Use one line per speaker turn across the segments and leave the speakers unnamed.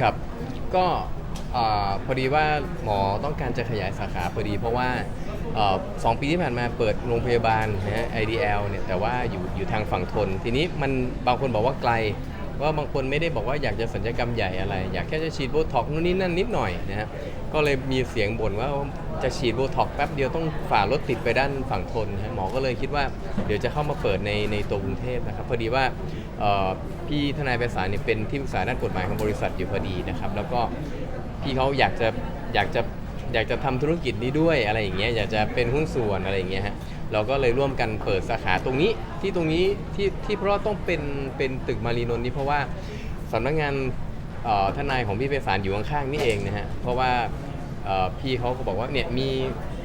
ครับ ก็อ่าพอดีว่าหมอต้องการจะขยายสาขาพอดี เพราะว่าอ่อสองปีที่ผ่านมาเปิดโรงพยาบาลนะฮะ IDL เนี่ยแต่ว่าอยู่อยู่ทางฝั่งทน ทีนี้มันบางคนบอกว่าไกล ว่าบางคนไม่ได้บอกว่าอยากจะสัญญกรรมใหญ่อะไร อยากแค่จะฉีดโบท็อกซ์นู่นนี่นั่นนิดหน่อยนะฮะก็เลยมีเสียงบ่นว่า จะฉีดโบท็อกแป๊บเดียวต้องฝ่ารถติดไปด้านฝั่งทนนะหมอก็เลยคิดว่าเดี๋ยวจะเข้ามาเปิดในในตัวกรุงเทพนะครับพอดีว่าพี่ทนายไพศาลเนี่ยเป็นที่ปรึกษาด้านกฎหมายของบริษัทอยู่พอดีนะครับแล้วก็พี่เขาอยากจะอยากจะอยากจะทำธุรกิจนี้ด้วยอะไรอย่างเงี้ยอยากจะเป็นหุ้นส่วนอะไรอย่างเงี้ยฮะเราก็เลยร่วมกันเปิดสาขาตรงนี้ที่ตรงนี้ที่ที่เพราะต้องเป็นเป็นตึกมารีนนท์นี่เพราะว่าสำนักงานทนายของพี่ไพศาลอยู่ข้างๆนี่เองนะฮะเพราะว่า เอ่อพี่เขาก็บอกว่าเนี่ยมี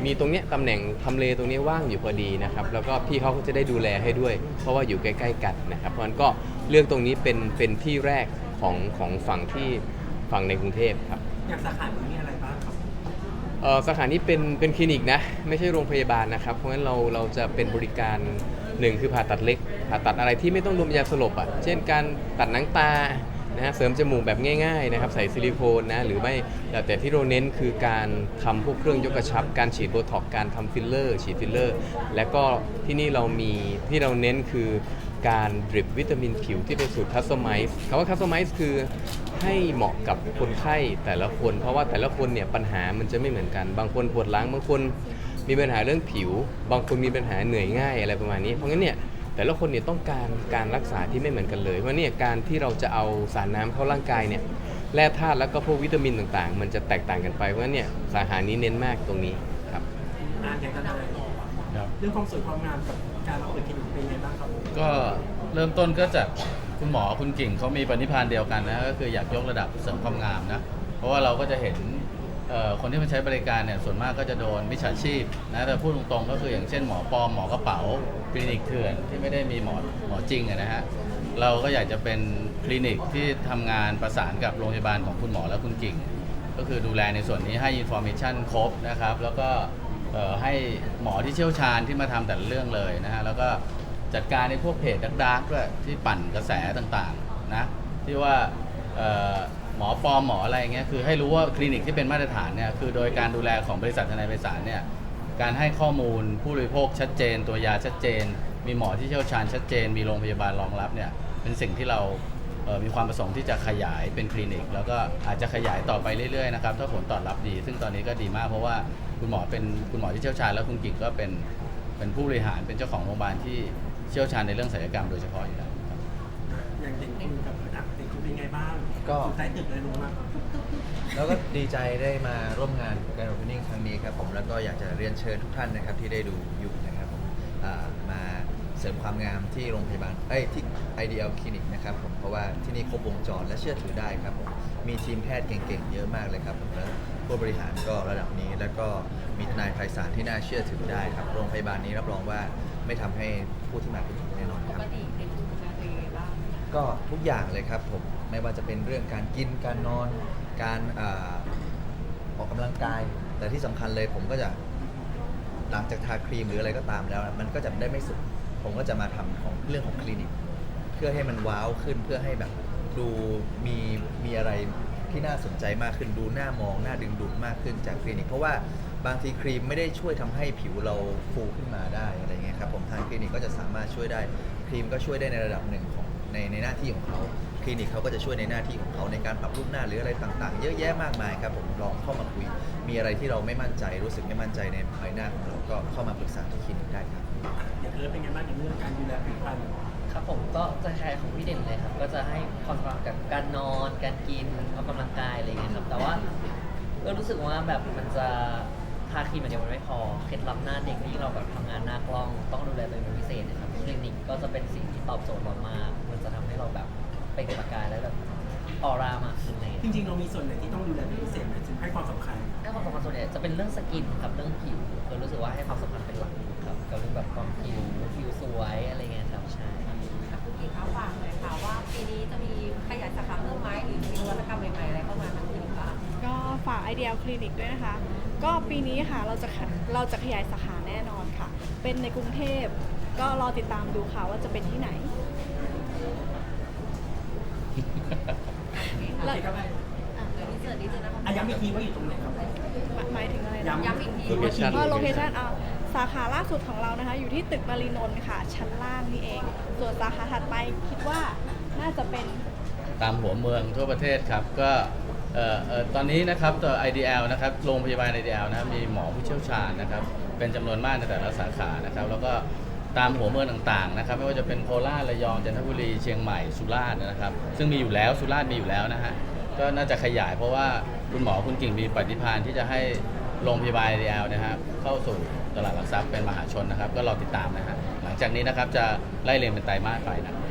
มีตรงเนี้ยตำแหน่งทำเลตรงนี้ว่างอยู่พอดีนะครับแล้วก็พี่เขาก็จะได้ดูแลให้ด้วย เพราะว่าอยู่ใกล้ๆกันนะครับเพราะฉะนั้นก็เลือกตรงนี้เป็นเป็นที่แรกของของฝั่งที่ฝั่งในกรุงเทพครับ
อย่างสาขานี้มีอะไรบ้างครับ
เอ่อสาขานี้เป็นเป็นคลินิกนะ ไม่ใช่โรงพยาบาลนะครับ เพราะฉะนั้นเราเราจะเป็นบริการหนึ่งคือผ่าตัดเล็ก ผ่าตัดอะไรที่ไม่ต้องดมยาสลบอะเช่นการตัดหนังตา นะฮะเสริมจมูกแบบง่ายๆนะครับใส่ซิลิโคนนะหรือไม่แต่ที่เราเน้นคือการทำพวกเครื่องยกกระชับ การฉีดโบท็อกซ์การทำฟิลเลอร์ ฉีดฟิลเลอร์ และก็ที่นี่เรามีที่เราเน้นคือการดริปวิตามินผิวที่เป็นสูตรคัสตอมไมซ์คำว่าคัสตอมไมซ์คือให้เหมาะกับคนไข้แต่ละคน เพราะว่าแต่ละคนเนี่ยปัญหามันจะไม่เหมือนกัน บางคนปวดหลังบางคนมีปัญหาเรื่องผิว บางคนมีปัญหาเหนื่อยง่ายอะไรประมาณนี้เพราะงั้นเนี่ย แต่ละคนเนี่ยต้องการการรักษาที่ไม่เหมือนกันเลยเพราะเนี่ยการที่เราจะเอาสารน้ำเข้าร่างกายเนี่ยแร่ธาตุแล้วก็พวกวิตามินต่างๆ มันจะแตกต่างกันไปเพราะงั้นเนี่ยสาขานี้เน้นมากตรงนี้ครับ
งานอย่างกันอะไร
ครับ
เรื่องความสวยความงามกับการมาเปิดคลินิกเป็นยังไงบ้างครับ
ก็เริ่มต้นก็จากคุณหมอคุณกิ่งเขามีปณิพานธ์เดียวกันนะก็คืออยากยกระดับเสริมความงามนะเพราะว่าเราก็จะเห็นเอ่อ คนที่มาใช้บริการเนี่ยส่วนมากก็จะโดนมิจฉาชีพนะแต่พูดตรงๆก็คืออย่างเช่นหมอปลอมหมอกระเป๋าคลินิกเถื่อนที่ไม่ได้มีหมอหมอจริงนะฮะเราก็อยากจะเป็นคลินิกที่ทำงานประสานกับโรงพยาบาลของคุณหมอและคุณกิ่ง ก็คือดูแลในส่วนนี้ให้อินโฟ a t ชันครบนะครับแล้วก็ให้หมอที่เชี่ยวชาญที่มาทำแต่ละเรื่องเลยนะฮะแล้วก็จัดการในพวกเพจดักๆด้วยที่ปั่นกระแสต่างๆนะที่ว่า หมอปลอมหมออะไรอย่างเงี้ยคือให้รู้ว่าคลินิกที่เป็นมาตรฐานเนี่ยคือโดยการดูแลของบริษัททนายไพศาลเนี่ยการให้ข้อมูลผู้บริโภคชัดเจน ตัวยาชัดเจน มีหมอที่เชี่ยวชาญชัดเจน มีโรงพยาบาลรองรับเนี่ยเป็นสิ่งที่เราเอ่อมีความประสงค์ที่จะขยายเป็นคลินิก แล้วก็อาจจะขยายต่อไปเรื่อยๆนะครับถ้าผลตอบรับดี ซึ่งตอนนี้ก็ดีมากเพราะว่าคุณหมอเป็นคุณหมอที่เชี่ยวชาญแล้วคุณกิ่งก็เป็นเป็นผู้บริหารเป็นเจ้าของโรงพยาบาลที่เชี่ยวชาญในเรื่องศัลยกรรมโดยเฉพาะอยู่แล้ว
อย่างเด็กคุณกับอะเด็กคุณเป็นยังไงบ้าง
ก็
ใต้ตึกเลยรู้มาก
แล้วก็ดีใจได้มาร่วมงานการ opening ครั้งนี้ครับผมแล้วก็อยากจะเรียนเชิญทุกท่านนะครับที่ได้ดูอยู่นะครับผมอ่ามาเสริมความงามที่โรงพยาบาลเอ้ยที่ IDL Clinic นะครับผมเพราะว่าที่นี่ครบวงจรและเชื่อถือได้ครับผมมีทีมแพทย์เก่งๆ เยอะมากเลยครับผมแล้วผู้บริหารก็ระดับนี้ แล้วก็มีทนายไพศาลที่น่าเชื่อถือได้ครับโรงพยาบาลนี้รับรองว่าไม่ทำให้ผู้ที่มาผิดหวังแน่นอนครับ
ปกติเด็ก
ก็ทุกอย่างเลยครับผมไม่ว่าจะเป็นเรื่องการกินการนอน การอาออกกำลังกาย แต่ที่สำคัญเลยผมก็จะหลังจากทาครีมหรืออะไรก็ตามแล้วนะมันก็จะได้ไม่สุด ผมก็จะมาทำของเรื่องของคลินิก เพื่อให้มันว้าวขึ้นเพื่อให้แบบดูมีมีอะไรที่น่าสนใจมากขึ้นดูน่ามองน่าดึงดูดมากขึ้นจากคลินิก เพราะว่าบางทีครีมไม่ได้ช่วยทำให้ผิวเราฟูขึ้นมาได้อะไรเงี้ยครับผมทางคลินิกก็จะสามารถช่วยได้ครีมก็ช่วยได้ในระดับหนึ่งของ ในในหน้าที่ของเขาคลินิกเขาก็จะช่วยในหน้าที่ของเขาในการปรับรูปหน้าหรืออะไรต่างๆ เยอะแยะมากมายครับผมลองเข้ามาคุย มีอะไรที่เราไม่มั่นใจรู้สึกไม่มั่นใจในใบหน้าของเราก็เข้ามาปรึกษาที่คลินิกได้ครับ
อย่างเอิร์ธเป็นยังไงบ้างในเรื่องการดูแลผิวพรรณ
ครับผมก็จะคล้ของพี่เด่นเลยครับ ก็จะให้ความสำคัญกับการนอน การกินออกกำลังกายอะไรอย่างเงี้ยครับแต่ว่าก็รู้สึกว่าแบบมันจะทาครีมอย่างเดียวมันไม่พอเคล็ดลับหน้าเด็กที่เราแบบทำงานหน้ากล้องต้องดูแลตัวเองเป็นพิเศษนะครับคลินิกก็จะเป็นสิ่งที่ตอบโจทย์เรามาก ให้เราแบบเปล่งประกายและแบบออร่ามากขึ้นเลย
จริงๆ เรามีส่วนไหนที่ต้องดูแลเป็นพิเศษไหมถึงให้ความสำคัญ
ให้ความสำคัญส่วนใหญ่จะเป็นเรื่องสกินครับเรื่องผิวคือรู้สึกว่าให้ความสำคัญเป็นหลักครับกับเรื่องแบบความผิวผิวสวยอะไรเงี้ยครับใช่
ค่ะคุณกี่คะฝากหน่อยค่ะว่าปีนี้จะมีขยายสาขาเพิ่มไหมหรือมีนวัตกรรมใหม่ๆอะไรเข้ามาทางคลินิกบ้าง
ก็ฝาก Ideal Clinic ด้วยนะคะ ก็ปีนี้ค่ะเราจะขะเราจะขยายสาขาแน่นอนค่ะ เป็นในกรุงเทพ ก็รอติดตามดูค่ะว่าจะเป็นที่ไหน
โอเคครับ
เสิร์ตนิดนึงนะคะ
อะย้ำอีกทีว่าอยู่ตรงไหนครับ
หมายหมายถึงอะไรนะ
ย้ำอีกที
Location
ก็โลเคชันเอาสาขาล่าสุดของเรานะคะ อยู่ที่ตึกมารีนนท์ค่ะ ชั้นล่างนี่เอง ส่วนสาขาถัดไปคิดว่าน่าจะเป็น
ตามหัวเมืองทั่วประเทศครับก็เอ่อเอ่อตอนนี้นะครับตัว IDL นะครับโรงพยาบาล IDL นะครับมีหมอผู้เชี่ยวชาญนะครับเป็นจำนวนมากในแต่ละสาขานะครับแล้วก็ ตามหัวเมืองต่างๆนะครับไม่ว่าจะเป็นโคราชระยองจันทบุรีเชียงใหม่สุราษฎร์นะครับ ซึ่งมีอยู่แล้วสุราษฎร์มีอยู่แล้วนะฮะก็น่าจะขยายเพราะว่าคุณหมอคุณกิ่งมีปฏิพานที่จะให้โรงพยาบาลเดียวนะครับเข้าสู่ตลาดหลักทรัพย์เป็นมหาชนนะครับ ก็รอติดตามนะฮะหลังจากนี้นะครับจะไล่เรียงเป็นไตรมาสไปนะครับ